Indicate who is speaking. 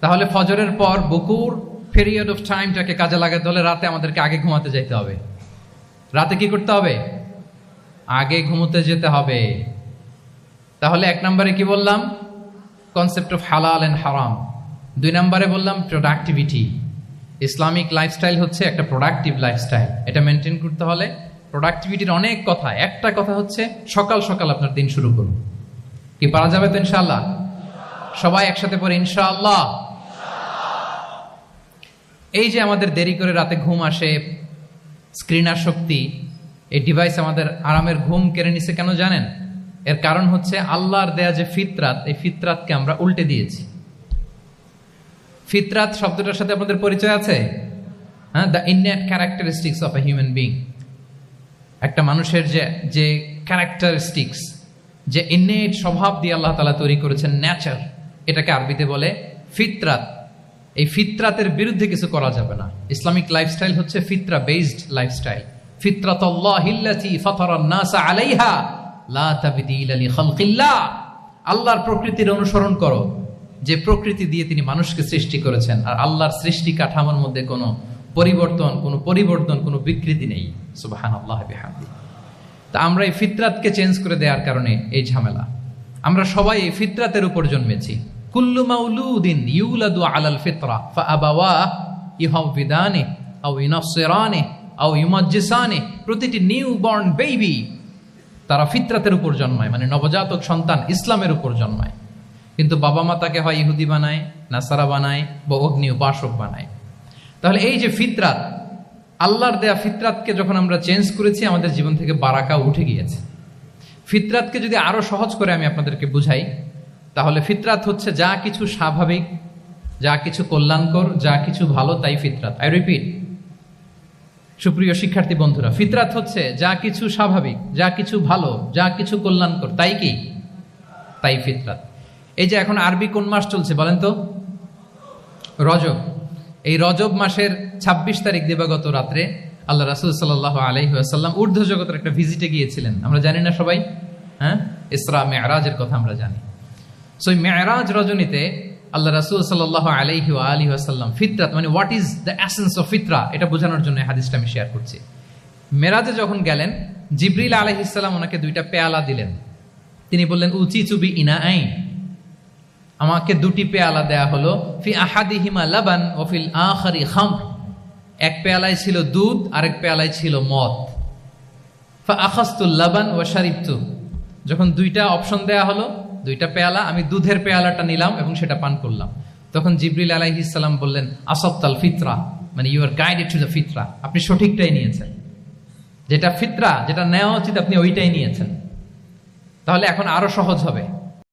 Speaker 1: তাহলে ফজরের পর বকুর পিরিয়ড অফ টাইমটাকে কাজে লাগাতে হলে রাতে আমাদেরকে আগে ঘুমাতে যেতে হবে। রাতে কি করতে হবে? আগে ঘুমোতে যেতে হবে। তাহলে এক নম্বরে কি বললাম? কনসেপ্ট অফ হালাল অ্যান্ড হারাম দুই নম্বরে বললাম প্রোডাক্টিভিটি ইসলামিক লাইফস্টাইল হচ্ছে একটা প্রোডাক্টিভ লাইফস্টাইল এটা মেনটেন করতে হলে প্রোডাক্টিভিটির অনেক কথা। একটা কথা হচ্ছে সকাল সকাল আপনার দিন শুরু করুন। কি পারা যাবে তো ইনশাআল্লাহ? সবাই একসাথে পরে ইনশাআল্লাহ। এই যে আমাদের দেরি করে রাতে ঘুম আসে স্ক্রিনার শক্তি, এই ডিভাইস আমাদের আরামের ঘুম কেড়ে নিছে কেন জানেন? এর কারণ হচ্ছে আল্লাহর দেয়া যে ফিতরাত, এই ফিতরাতকে আমরা উল্টে দিয়েছি। ফিতরাত শব্দটার সাথে আপনাদের পরিচয় আছে? হ্যাঁ the Indian characteristics of a human being একটা মানুষের যে যে ক্যারেক্টারিস্টিক্স যে ইন্নেট স্বভাব দিয়ে আল্লাহ তালা তৈরি করেছেন ন্যাচার এটাকে আরবিতে বলে ফিতরাত। এই ফিতরাতের বিরুদ্ধে কিছু করা যাবে না। ইসলামিক লাইফস্টাইল হচ্ছে ফিতরা বেসড লাইফস্টাইল আল্লাহর প্রকৃতির অনুসরণ করো। যে প্রকৃতি দিয়ে তিনি মানুষকে সৃষ্টি করেছেন, আর আল্লাহর সৃষ্টি কাঠামোর মধ্যে কোনো পরিবর্তন কোনো পরিবর্তন, কোনো বিকৃতি নেই। সুবাহান আল্লাহ তা আমরা এই ফিতরাতকে চেঞ্জ করে দেওয়ার কারণে এই ঝামেলা। আমরা সবাই এই ফিতরাতের উপর জন্মেছি। কুল্লু মাউলুদিন ইউলাদু আলাল ফিতরা ফাআবাওয়া ইউহাউবিদানে আও ইনাসসিরানে আও ইউমাজ্জিসানে প্রতিটি নিউ বর্ন বেবি তারা ফিতরাতের উপর জন্মায় মানে নবজাতক সন্তান ইসলামের উপর জন্মায়। কিন্তু বাবা মা তাকে হয় ইহুদি বানায়, নাসারা বানায় বা অগ্নি উপাসক বানায়। তাহলে এই যে ফিতরাত, আল্লাহর দেয়া ফিতরাতকে যখন আমরা চেঞ্জ করেছি, আমাদের জীবন থেকে বারাকা উঠে গিয়েছে। ফিতরাতকে যদি আরও সহজ করে আমি আপনাদেরকে বুঝাই তাহলে ফিতরাত হচ্ছে যা কিছু স্বাভাবিক, যা কিছু কল্যাণকর, যা কিছু ভালো, তাই ফিতরাত। আই রিপিট সুপ্রিয় শিক্ষার্থী বন্ধুরা, ফিতরাত হচ্ছে যা কিছু স্বাভাবিক, যা কিছু ভালো, যা কিছু কল্যাণকর, তাই কি? তাই ফিতরাত। এই যে এখন আরবি কোন মাস চলছে বলেন তো? রজব। এই রজব মাসের ২৬ তারিখ দিবাগত রাত্রে আল্লাহ রাসুল সাল্লাহ আলহিহাসাল্লাম ঊর্ধ্ব জগতের একটা ভিজিটে গিয়েছিলেন। আমরা জানি না সবাই? হ্যাঁ? ইসরা মেয়ারাজের কথা আমরা জানি। সো মেয়ারাজ রজনীতে আল্লাহ রাসুল সাল্লাহ আলহি আলী আসাল্লাম ফিতরাত মানে what is the essence of ফিতরা, এটা বোঝানোর জন্য হাদিসটা আমি শেয়ার করছি। মেরাজে যখন গেলেন, জিবরিল আলহিসাল্লাম ওনাকে দুইটা পেয়ালা দিলেন। তিনি বললেন উচি চুবি ইনা আইন। আমাকে দুটি পেয়ালা দেয়া হলো, ফি আহাদিহিমা লাবান ও ফিল আখারি খাম এক পেয়ালায় ছিল দুধ, আরেক পেয়ালায় ছিল মদ। ফা আখাস্তুল লাবান ও শারিবতু। যখন দুইটা অপশন দেয়া হলো দুইটা পেয়ালা, আমি দুধের পেয়ালাটা নিলাম এবং সেটা পান করলাম। তখন জিবরিল আলাইহিসাল্লাম বললেন আসফতাল ফিতরা মানে you are guided to the ফিতরা, আপনি সঠিকটাই নিয়েছেন। যেটা ফিতরা, যেটা নেওয়া উচিত আপনি ওইটাই নিয়েছেন। তাহলে এখন আরও সহজ হবে।